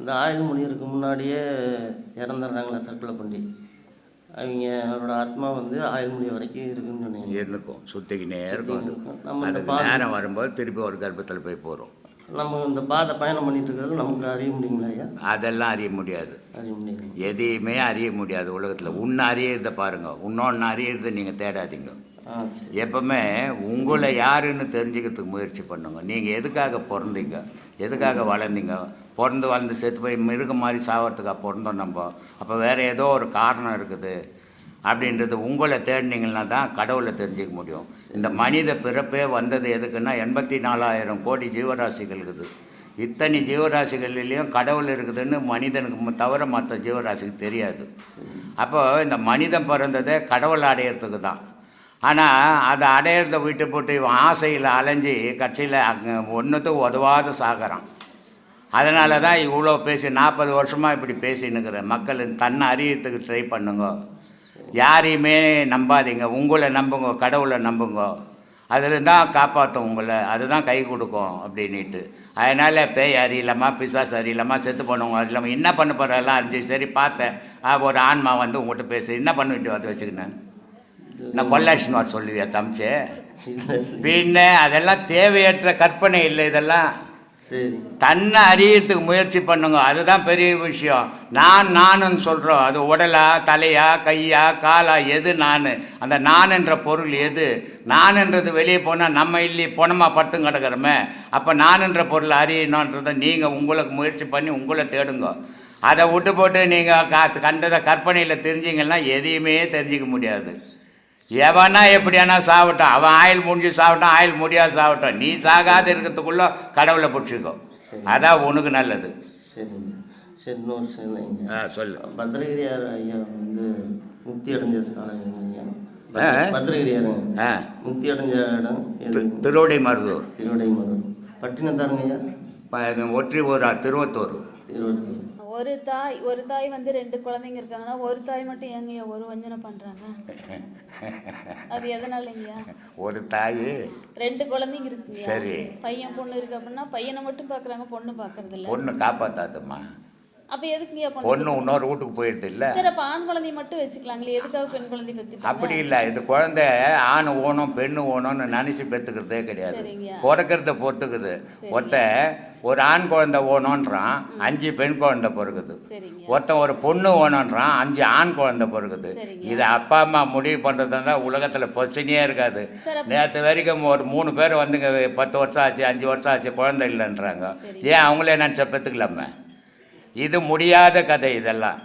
இந்த ஆயுள் முடியறதுக்கு முன்னாடியே இறந்துடுறாங்களா தற்கொலை பண்ணி அவங்களோட ஆத்மா வந்து ஆயுள் முடிய வரைக்கும் இருக்குன்னு சொன்னீங்க. இருந்துக்கும் சுற்றிக்கினே இருக்கும் நம்ம பா- நேரம் வரும்போது திருப்பி ஒரு கர்ப்பத்தில் போய் போகிறோம் நம்ம இந்த பாதை பயணம் பண்ணிட்டு இருக்கிறது நமக்கு அறிய முடியுங்களா ஐயா? அதெல்லாம் அறிய முடியாது. அறிய முடியாது. எதையுமே அறிய முடியாது உலகத்தில். உன்னை அறியறதை பாருங்க. இன்னொன்று அறியறதை நீங்கள் தேடாதீங்க. எப்பவுமே உங்களை யாருன்னு தெரிஞ்சுக்கிறதுக்கு முயற்சி பண்ணுங்க. நீங்கள் எதுக்காக பிறந்தீங்க? எதுக்காக வளர்ந்தீங்க? பிறந்து வளர்ந்து செத்து போய் மிருகம் மாதிரி சாகிறதுக்காக பிறந்தோம் நம்ம. அப்போ வேறு ஏதோ ஒரு காரணம் இருக்குது. அப்படின்றது உங்களை தேடினீங்கன்னா தான் கடவுளை தெரிஞ்சுக்க முடியும். இந்த மனித பிறப்பே வந்தது எதுக்குன்னா எண்பத்தி நாலாயிரம் கோடி ஜீவராசிகள் இருக்குது. இத்தனை ஜீவராசிகள்லேயும் கடவுள் இருக்குதுன்னு மனிதனுக்கு தவிர மற்ற ஜீவராசிக்கு தெரியாது. அப்போ இந்த மனிதன் பிறந்ததே கடவுள் அடையிறதுக்கு தான். ஆனால் அதை அடையிறத விட்டு போட்டு இவன் ஆசையில் அலைஞ்சி கட்சியில் அங்கே ஒன்றுத்துக்கு உதவாத சாகிறான். அதனால தான் இவ்வளோ பேசி நாற்பது வருஷமாக இப்படி பேசின்னுக்கிறேன். மக்கள் தன்னை அறியறதுக்கு ட்ரை பண்ணுங்க. யாரையுமே நம்பாதீங்க. உங்களை நம்புங்க கடவுளை நம்புங்க. அதில் தான் காப்பாற்றும் உங்களை. அதுதான் கை கொடுக்கும் அப்படின்ட்டு அதனால் பேய் அறியில்லாமா பிசாசு அறியில்லாமா செத்து போனவங்க அறியில்லாமல் என்ன பண்ண போகிறதெல்லாம் அறிஞ்சு சரி பார்த்தேன். ஒரு ஆன்மா வந்து உங்கள்கிட்ட பேசு. என்ன பண்ணிட்டு வந்து வச்சுக்கினேன்? நான் கொல்லாஷன் வர சொல்லுவியா தம்பிச்சே? இல்லை. பின்ன அதெல்லாம் தேவையற்ற கற்பனை இல்லை இதெல்லாம். சரி. தன்னை அறியறதுக்கு முயற்சி பண்ணுங்க. அதுதான் பெரிய விஷயம். நான் நானுன்னு சொல்கிறோம் அது உடலா தலையா கையா காலா எது நான்? அந்த நான் என்ற பொருள் எது? நான்ன்றது வெளியே போனால் நம்ம இல்லை பொணமாக படுத்து கிடக்கிறோமே. அப்போ நான்ன்ற பொருள் அறியணுன்றதை நீங்கள் உங்களுக்கு முயற்சி பண்ணி உங்களை தேடுங்க. அதை விட்டு போட்டு நீங்கள் கா கண்டதை கற்பனையில் தெரிஞ்சிங்கன்னா எதையுமே தெரிஞ்சிக்க முடியாது. எவனா எப்படியானா சாவட்டும் அவன் ஆயில் முடிஞ்சு சாவட்டும் ஆயில் முடியாது சாவட்டும் நீ சாகாத இருக்கிறதுக்குள்ள கடவுளை பிடிச்சிக்கோ. அதான் உனக்கு நல்லது. சரிங்க சரி இன்னொரு சரிங்க ஆ சொல்லு. பத்ரகிரியார் ஐயா வந்து முக்தி அடைஞ்ச ஆ? ஐயா பத்ரகிரியாருங்க ஆ. முக்தி அடைஞ்ச இடம் திருவடை மருதூர் திருவடை மதுர் பட்டினத்தாருங்க ஐயா? ஒற்றி ஊரா திருவத்தூர். திருவள்ளூர் ஒரு தாய் ஒரு தாய் வந்து ரெண்டு குழந்தைங்க இருக்காங்கன்னா ஒரு தாய் மட்டும் ஏங்கய்யா ஒரு வஞ்சனை பண்றாங்க? அது எதனாலங்கய்யா? ஒரு தாய். ரெண்டு குழந்தைங்க இருக்குங்க சரி. பையன் பொண்ணு இருக்கு அப்படின்னா பையனை மட்டும் பாக்குறாங்க பொண்ணு பாக்குறது இல்ல பொண்ணு காப்பாத்தாதும்மா. அப்ப எதுக்குங்கய்யா பொண்ணு பொண்ணு இன்னொரு வீட்டுக்கு போயிடுது இல்லை. சரி அப்ப ஆண் குழந்தைய மட்டும் வச்சுக்கலாங்களே எதுக்காக பெண் குழந்தை அப்படி பத்தி இல்லை இது குழந்தை ஆண் ஓணும் பெண்ணு ஓணும்னு நினச்சி பெற்றுக்கிறதே கிடையாது. பிறக்கிறத பொறுத்துக்குது. ஒருத்த ஒரு ஆண் குழந்தை ஓணுன்றான் அஞ்சு பெண் குழந்தை பிறகுது ஒருத்தன் ஒரு பொண்ணு ஓணுன்றான் அஞ்சு ஆண் குழந்தை பிறகுது. இது அப்பா அம்மா முடிவு பண்ணுறது தான் உலகத்தில் பிரச்சனையே இருக்காது. நேற்று வரைக்கும் ஒரு மூணு பேர் வந்துங்க பத்து வருஷம் ஆச்சு அஞ்சு வருஷம் ஆச்சு குழந்தை இல்லைன்றாங்க. ஏன் அவங்களே நினச்ச பெற்றுக்கலாமே இது முடியாத கதை இதெல்லாம்.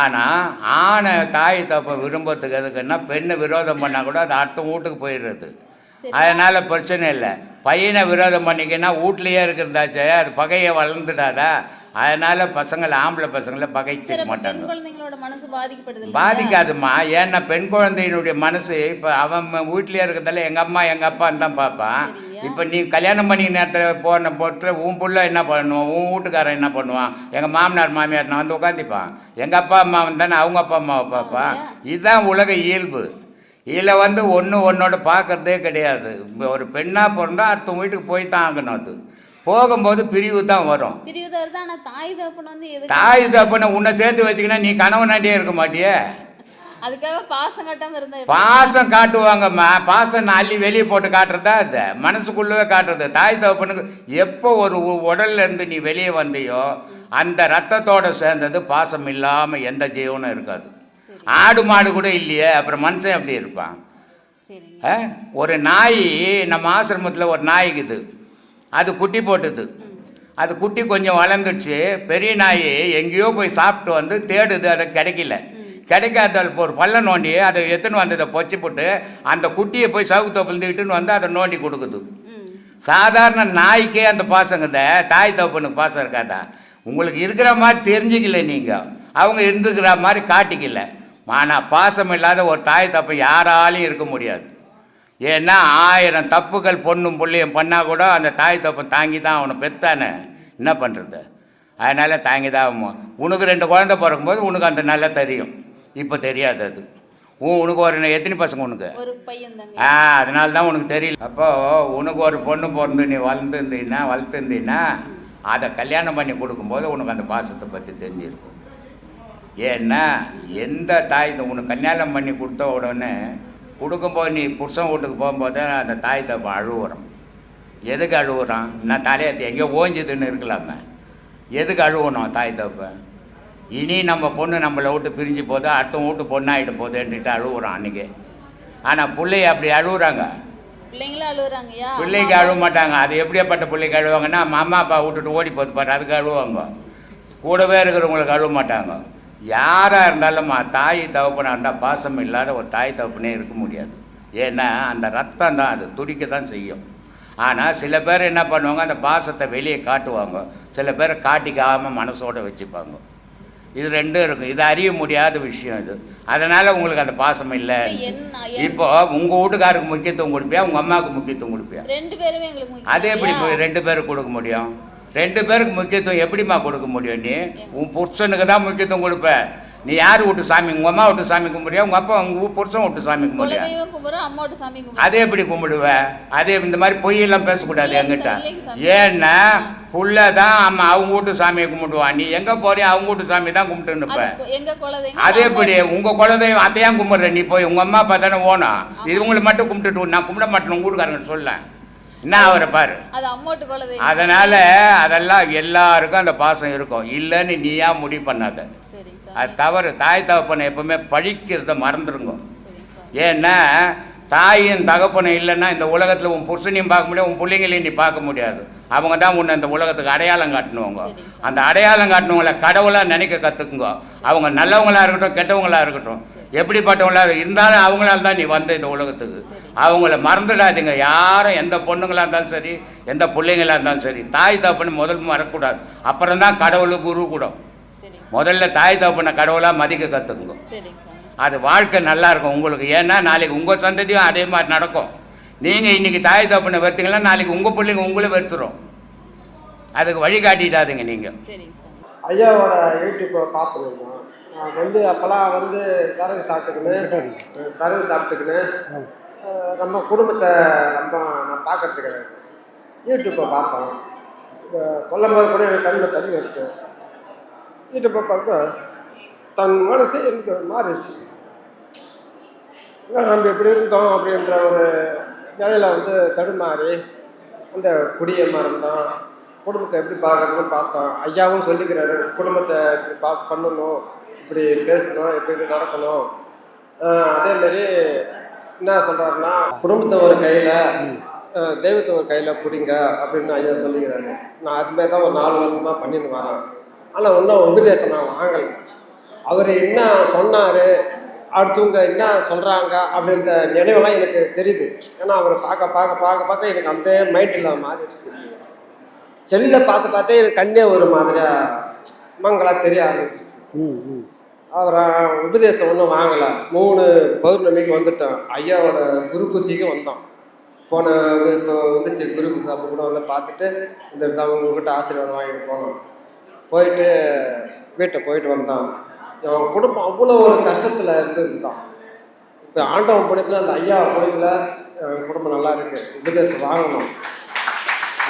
ஆனால் ஆணை தாய் தப்பை விரும்புறதுக்கு எதுக்குன்னா பெண்ணை விரோதம் பண்ணால் கூட அது அடுத்த வீட்டுக்கு போயிடுறது. அதனால் பிரச்சனை இல்லை. பையனை விரோதம் பண்ணிக்கின்னா வீட்லேயே இருக்கிறதாச்சே அது பகையை வளர்ந்துடாதா? அதனால் பசங்களை ஆம்பளை பசங்களை பகைச்சிக்க மாட்டாங்க? பாதிக்காதும்மா. ஏன்னா பெண் குழந்தையினுடைய மனசு இப்போ அவன் வீட்லேயே இருக்கிறதால எங்கள் அம்மா எங்கள் அப்பான்னு தான் பார்ப்பான். இப்போ நீ கல்யாணம் பண்ணி நேரத்தில் போன போட்டு உன் புள்ள என்ன பண்ணுவான்? உன் வீட்டுக்காரன் என்ன பண்ணுவான்? எங்கள் மாமனார் மாமியார் நான் வந்து உட்காந்துப்பான் எங்கள் அப்பா அம்மா தானே அவங்க அப்பா அம்மாவை பார்ப்பான். இதுதான் உலக இயல்பு. இதில் வந்து ஒன்று ஒன்னோட பார்க்கறதே கிடையாது. ஒரு பெண்ணாக பிறந்தா அடுத்த வீட்டுக்கு போய் தான் ஆகணும் அது. போகும்போது பிரிவு தான் வரும். தாய் தகப்பன் வந்து எதுக்கு தாய் தப்புன உன்னை சேர்த்து வச்சுக்கினா நீ கணவனாண்டியே இருக்க மாட்டியே? அதுக்காக பாசம் காட்டாம இருந்தா? பாசம் காட்டுவாங்கம்மா. பாசம் அள்ளி வெளியே போட்டு காட்டுறதா அது மனசுக்குள்ளவே காட்டுறது. தாய் தகப்பனுக்கு எப்போ ஒரு உடல்ல இருந்து நீ வெளியே வந்தியோ அந்த ரத்தத்தோட சேர்ந்தது பாசம் இல்லாமல் எந்த ஜீவனும் இருக்காது. ஆடு மாடு கூட இல்லையே அப்புறம் மனுஷன் எப்படி இருப்பான்? ஒரு நாய் நம்ம ஆசிரமத்தில் ஒரு நாய்க்குது. அது குட்டி போட்டுது. அது குட்டி கொஞ்சம் வளர்ந்துச்சு பெரிய நாய் எங்கேயோ போய் சாப்பிட்டு வந்து தேடுது அது கிடைக்கல. கிடைக்காதால் ஒரு பள்ள நோண்டி அதை எத்துன்னு வந்ததை அதை பொச்சி போட்டு அந்த குட்டியை போய் சவுக்கு தொப்பில் வந்து அதை நோண்டி கொடுக்குது. சாதாரண நாய்க்கே அந்த பாசங்கத தாய் தோப்பனுக்கு பாசம் இருக்காதா? உங்களுக்கு இருக்கிற மாதிரி தெரிஞ்சுக்கல நீங்கள் அவங்க இருந்துக்கிற மாதிரி காட்டிக்கல. ஆனால் பாசம் இல்லாத ஒரு தாய் தப்பு யாராலையும் இருக்க முடியாது. ஏன்னா ஆயிரம் தப்புகள் பொண்ணும் பிள்ளையும் பண்ணால் கூட அந்த தாய் தப்பு தாங்கி தான் அவனை பெத்தானே. என்ன பண்ணுறது அதனால் தாங்கி தான் ஆகும் உனக்கு ரெண்டு குழந்தை பிறக்கும்போது உனக்கு அந்த நல்லா தெரியும். இப்போ தெரியாது அது. உன் உனக்கு ஒரு எத்தனை பசங்க உனக்கு? ஆ அதனால தான் உனக்கு தெரியல. அப்போ உனக்கு ஒரு பொண்ணு பிறந்து நீ வளர்ந்துருந்தீன்னா வளர்த்துருந்தீன்னா அதை கல்யாணம் பண்ணி கொடுக்கும்போது உனக்கு அந்த பாசத்தை பற்றி தெரிஞ்சிருக்கும். ஏன்னா எந்த தாய் உனக்கு கல்யாணம் பண்ணி கொடுத்த உடனே கொடுக்கும்போது நீ புருஷன் வீட்டுக்கு போகும்போது அந்த தாய் தப்ப அழுவுறான். எதுக்கு அழுவுறான்? நான் தலையத்து எங்கேயோ ஓஞ்சுதுன்னு இருக்கலாமே. எதுக்கு அழுவணும் தாய் தப்ப இனி நம்ம பொண்ணு நம்மளை விட்டு பிரிஞ்சு போதோ அடுத்த வீட்டு பொண்ணாயிட்டு போதேன்ட்டு அழுவுறான் அன்றைக்கி ஆனால் பிள்ளைய அப்படி அழுகுறாங்க பிள்ளைக்கு அழுவ மாட்டாங்க. அது எப்படியாப்பட்ட பிள்ளைக்கு அழுவாங்கன்னா அம்மா அப்பா விட்டுட்டு ஓடி போகுது பாரு அதுக்கு அழுவாங்க. கூடவே இருக்கிறவங்களுக்கு அழுவ மாட்டாங்க. யாராக இருந்தாலும் தாய் தகப்பனாக இருந்தால் பாசம் இல்லாத ஒரு தாய் தகப்பனே இருக்க முடியாது. ஏன்னா அந்த ரத்தம் தான் அது துடிக்க தான் செய்யும். ஆனால் சில பேர் என்ன பண்ணுவாங்க அந்த பாசத்தை வெளியே காட்டுவாங்க. சில பேர் காட்டிக்காமல் மனசோட வச்சுப்பாங்க. இது ரெண்டும் இருக்கும். இது அறிய முடியாத விஷயம் இது. அதனால் உங்களுக்கு அந்த பாசம் இல்லை. இப்போ உங்கள் வீட்டுக்காருக்கு முக்கியத்துவம் கொடுப்பியா? உங்கள் அம்மாவுக்கு முக்கியத்துவம் கொடுப்பியா? ரெண்டு பேருமே எங்களுக்கு அது எப்படி ரெண்டு பேருக்கு கொடுக்க முடியும்? ரெண்டு பேருக்கு முக்கியத்துவம் எப்படிம்மா கொடுக்க முடியும் நீ? உன் புருஷனுக்கு தான் முக்கியத்துவம் கொடுப்ப. நீ யார் வீட்டு சாமி? உங்கள் அம்மா வீட்டு சாமி கும்பிடுறியா? உங்கள் அப்பா உங்கள் புருஷன் வீட்டு சாமி கும்பிடுறியா? அதே எப்படி கும்பிடுவ? அதே இந்த மாதிரி பொய்யெல்லாம் பேசக்கூடாது சார். ஏன்னா புள்ள தான் அம்மா அவங்க வீட்டு சாமியை கும்பிடுவான் நீ எங்கே போறியா? அவங்க வீட்டு சாமி தான் கும்பிட்டு நிற்ப அது எப்படி? உங்க குலதெய்வம் அத்தையான் கும்பிடுற. நீ போய் உங்க அம்மா அப்பா தானே ஓணும் இது உங்களை மட்டும் கும்பிட்டுட்டு நான் கும்பிட மாட்டேன் உங்க வீட்டுக்காரங்க சொல்ல. என்ன அவரை பாரு. அதனால அதெல்லாம் எல்லாருக்கும் அந்த பாசம் இருக்கும். இல்லைன்னு நீயா முடிவு பண்ணாத. அது தவறு. தாய் தகப்பனை எப்பவுமே பழிக்கிறத மறந்துடுங்க ஏன்னா தாயும் தகப்பனை இல்லைன்னா இந்த உலகத்தில் உன் புருஷனையும் பார்க்க முடியாது உன் பிள்ளைங்களையும் நீ பார்க்க முடியாது. அவங்க தான் உன்னை இந்த உலகத்துக்கு அடையாளம் காட்டினவங்க. அந்த அடையாளம் காட்டினவங்கள கடவுளாக நினைக்க கற்றுக்குங்க அவங்க நல்லவங்களாக இருக்கட்டும் கெட்டவங்களாக இருக்கட்டும். எப்படிப்பட்டவங்களா இருந்தாலும் அவங்களால தான் நீ வந்த இந்த உலகத்துக்கு. அவங்கள மறந்துடாதீங்க. யாரும் எந்த பொண்ணுங்களாக இருந்தாலும் சரி எந்த பிள்ளைங்களாக இருந்தாலும் சரி தாய் தகப்பன்னு முதல் மறக்கக்கூடாது. அப்புறம் தான் கடவுள் குரு கூடும். முதல்ல தாய் தகப்பனை கடவுளாக மதிக்க கற்றுக்குங்க அது வாழ்க்கை நல்லா இருக்கும் உங்களுக்கு. ஏன்னா நாளைக்கு உங்கள் சந்ததியும் அதே மாதிரி நடக்கும். நீங்கள் இன்னைக்கு தாய் தப்புனை வெறுத்தீங்களா நாளைக்கு உங்கள் பிள்ளைங்க உங்களை வெறுத்துரும். அதுக்கு வழி காட்டிட்டாதுங்க நீங்கள் ஐயாவோட யூடியூப்பை பார்த்துருந்தோம் நான் வந்து அப்போல்லாம் வந்து சரகு சாப்பிட்டுக்கின்னு சரகு சாப்பிட்டுக்கின்னு நம்ம குடும்பத்தை ரொம்ப நான் பார்க்கறது கிடையாது. யூடியூப்பை பார்த்தோம் இப்போ சொல்லும் போது கூட எனக்கு கண்ணில் தண்ணி இருக்கு யூடியூப்பை பார்க்க தன் மனசு எனக்கு மாறிடுச்சு. நம்ம எப்படி இருந்தோம்? அப்படின்ற ஒரு நிலையில் வந்து தடுமாறி அந்த குடிய மறந்தோம் குடும்பத்தை எப்படி பார்க்கறதுன்னு பார்த்தோம். ஐயாவும் சொல்லிக்கிறாரு குடும்பத்தை இப்படி பா பண்ணணும் இப்படி பேசணும் எப்படி நடக்கணும். அதேமாரி என்ன சொல்கிறாருன்னா குடும்பத்தை ஒரு கையில் தெய்வத்தை ஒரு கையில் பிடிங்க அப்படின்னு ஐயா சொல்லிக்கிறாரு. நான் அதுமாரி தான் ஒரு நாலு வருஷமாக பண்ணிட்டு வரேன். ஆனால் ஒன்றும் உபதேசம் நான் வாங்கலை. அவர் என்ன சொன்னார்? அடுத்தவங்க என்ன சொல்கிறாங்க அப்படின்ற நினைவெல்லாம் எனக்கு தெரியுது. ஏன்னா அவரை பார்க்க பார்க்க பார்க்க பார்க்க எனக்கு அந்த மைண்டில் மாறிடுச்சு. செல்லில் பார்த்து பார்த்தே எனக்கு கண்ணே ஒரு மாதிரியாக மங்களாக தெரிய ஆரம்பிச்சிருச்சு. அவரை உபதேசம் ஒன்றும் வாங்கலை. மூணு பௌர்ணமிக்கு வந்துட்டோம் ஐயாவோட குரு பூசிக்கு வந்தோம் போன இப்போ வந்துச்சு. குரு பூசி அப்போ கூட வந்து பார்த்துட்டு இந்த உங்ககிட்ட ஆசீர்வாதம் வாங்கிட்டு போனோம். போயிட்டு வீட்டை போயிட்டு வந்தான். அவன் குடும்பம் அவ்வளோ ஒரு கஷ்டத்தில் இருந்து இருந்தான். இப்போ ஆண்டவன் புண்ணியத்தில் அந்த ஐயா புண்ணியத்தில் என் குடும்பம் நல்லா இருக்கு. உபதேசம் வாங்கணும்.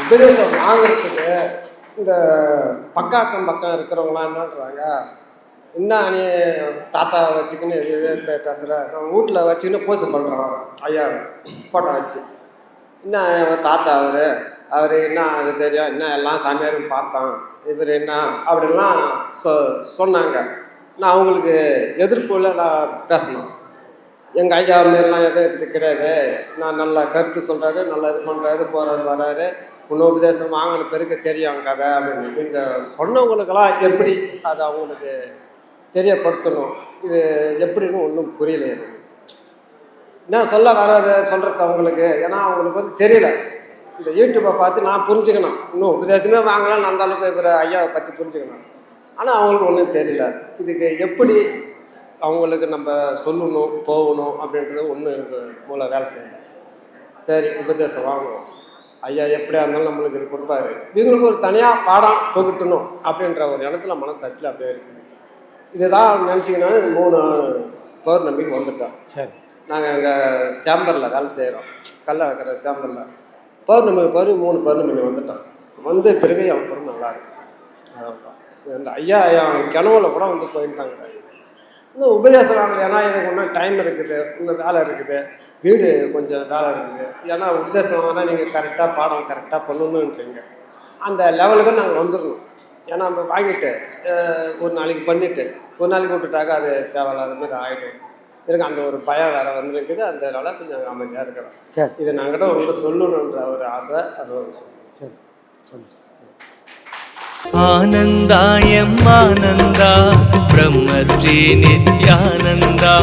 உபதேசம் வாங்குறதுக்கு இந்த பக்காக்கம் பக்கம் இருக்கிறவங்களாம் என்னன்றாங்க என்ன நீ தாத்தாவை வச்சுக்கின்னு எது இது பேசுகிற பேசுற? நம்ம வீட்டில் வச்சுக்கின்னு பூசை பண்ணுறான் ஐயா ஃபோட்டோ வச்சு. என்ன தாத்தா அவர்? அவர் என்ன அது தெரியும் என்ன எல்லாம் சாமியாரும் பார்த்தான். இவர் என்ன அப்படிலாம் சொ சொன்னாங்க. நான் அவங்களுக்கு எதிர்ப்புல நான் பேசணும். எங்கள் ஐயா மாரிலாம் எதுவும் இது கிடையாது. நான் நல்ல கருத்து சொல்கிறாரு நல்லா இது பண்ணுறாரு போகிறாரு வராரு. இன்னும் உபதேசம் வாங்கின பிறகு தெரியும் கதை அப்படின்னு. இந்த சொன்னவங்களுக்கெல்லாம் எப்படி அதை அவங்களுக்கு தெரியப்படுத்தணும்? இது எப்படின்னு ஒன்றும் புரியல எனக்கு. என்ன சொல்ல வராது சொல்கிறது அவங்களுக்கு. ஏன்னா அவங்களுக்கு வந்து தெரியல. இந்த யூடியூப்பை பார்த்து நான் புரிஞ்சுக்கணும். இன்னும் உபதேசமே வாங்கலாம் நான் அந்த அளவுக்கு இவர் ஐயாவை பற்றி புரிஞ்சுக்கணும். ஆனால் அவங்களுக்கு ஒன்றும் தெரியல. இதுக்கு எப்படி அவங்களுக்கு நம்ம சொல்லணும் போகணும் அப்படின்றது ஒன்று எனக்கு மூளை வேலை செய்யல. சரி உபதேசம் வாங்குவோம். ஐயா எப்படியா இருந்தாலும் நம்மளுக்கு இது கொடுப்பாரு. இவங்களுக்கு ஒரு தனியாக பாடம் புகட்டணும் அப்படின்ற ஒரு இடத்துல மனசாட்சியில் அப்படியே இருக்குது இதுதான் நினச்சிங்கன்னா மூணு பௌர்ணமிக்கு வந்துட்டோம். சரி. நாங்கள் அங்கே சேம்பரில் வேலை செய்கிறோம் கல்ல இருக்கிற சேம்பரில். பௌர்ணமி பௌர்ணமி மூணு பௌர்ணமி வந்துட்டான். வந்த பிறகு அவன் பொருள் நல்லா இருக்கு அந்த ஐயா என் கிணவுல கூட வந்து போயிருந்தாங்க இன்னும் உபதேசம் ஆகலை. ஏன்னா எனக்கு ஒன்றும் டைம் இருக்குது. இன்னும் வேலை இருக்குது. வீடு கொஞ்சம் வேலை இருக்குது. ஏன்னா உபதேசம் ஆனால் நீங்கள் கரெக்டாக பாடம் கரெக்டாக பண்ணணுன்றீங்க அந்த லெவலுக்கு நாங்கள் வந்துடணும். ஏன்னா நம்ம வாங்கிட்டு ஒரு நாளைக்கு பண்ணிவிட்டு ஒரு நாளைக்கு விட்டுட்டாக்க அது தேவையில்லாத மாதிரி ஆகிடும் எனக்கு அந்த ஒரு பயம் வேற வந்துருக்குது. அதனால கொஞ்சம் அமைதியாக இருக்கிறோம் சரி. இது நாங்கிட்ட உங்கள்கிட்ட சொல்லணுன்ற ஒரு ஆசை. அது ஒரு சரி. ஆனந்தாயம் ஆனந்தா பிரம்மஸ்ரீ நித்யானந்தா.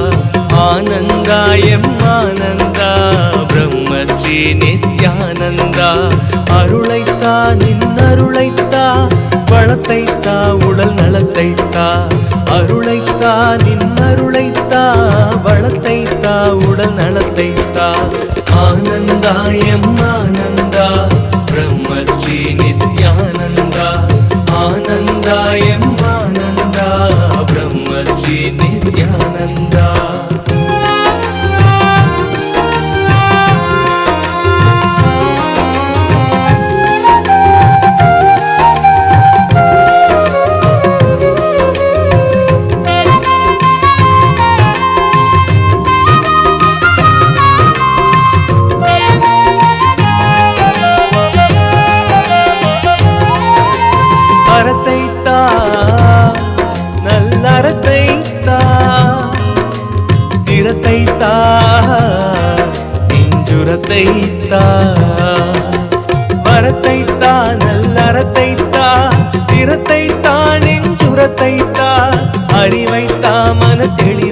ஆனந்தாயம் ஆனந்தா பிரம்மஸ்ரீ நித்யானந்தா. அருளைத்தா நின் அருளைத்தா வளத்தைத்தா உடல் நலத்தைத்தா. அருளைத்தா நின் அருளை தா வளத்தை தா உடல் நலத்தை தா ஆனந்தா எம் ஆனந்தா பிரம்மஸ்ரீ நித்யானந்தா. ஆனந்தா எம் அறிவைத்தா மன தெளிவைத்தா